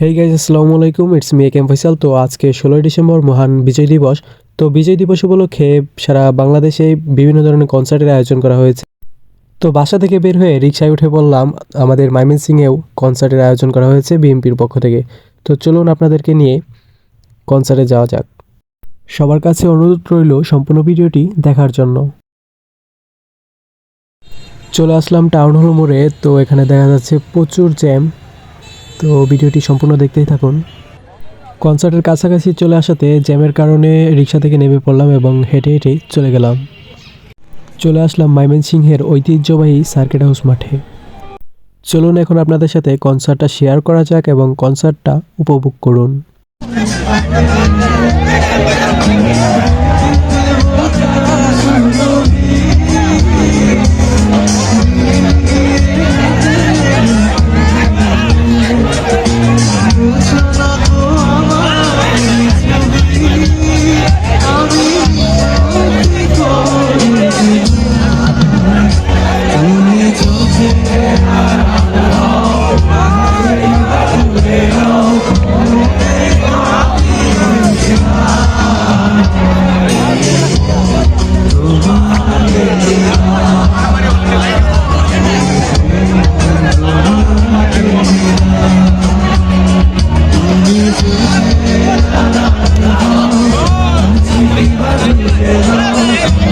Hey guys আসসালামু আলাইকুম it's me M Faisal তো আজকে ষোলোই ডিসেম্বর মহান বিজয় দিবস। তো বিজয় দিবস উপলক্ষে সারা বাংলাদেশে বিভিন্ন ধরনের কনসার্টের আয়োজন করা হয়েছে। তো বাসা থেকে বের হয়ে রিক্সায় উঠে পড়লাম। আমাদের ময়মনসিংহেও কনসার্টের আয়োজন করা হয়েছে বিএনপির পক্ষ থেকে। তো চলুন আপনাদেরকে নিয়ে কনসার্টে যাওয়া যাক। সবার কাছে অনুরোধ রইল সম্পূর্ণ ভিডিওটি দেখার জন্য। চলে আসলাম টাউন হল মোড়ে। তো এখানে দেখা যাচ্ছে প্রচুর জ্যাম। তো ভিডিওটি সম্পূর্ণ দেখতেই থাকুন। কনসার্টের কাছাকাছি চলে আসাতে জ্যামের কারণে রিক্সা থেকে নেমে পড়লাম এবং হেঁটে হেঁটে চলে গেলাম। চলে আসলাম ময়মনসিংহের ঐতিহ্যবাহী সার্কিট হাউস মাঠে। চলুন এখন আপনাদের সাথে কনসার্টটা শেয়ার করা যাক এবং কনসার্টটা উপভোগ করুন। Brasil!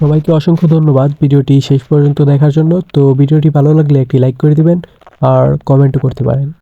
সবাইকে অসংখ্য ধন্যবাদ। ভিডিওটি শেষ পর্যন্ত দেখার জন্য। তো ভিডিওটি ভালো লাগলে একটি লাইক করে দিবেন আর কমেন্টও করতে পারেন।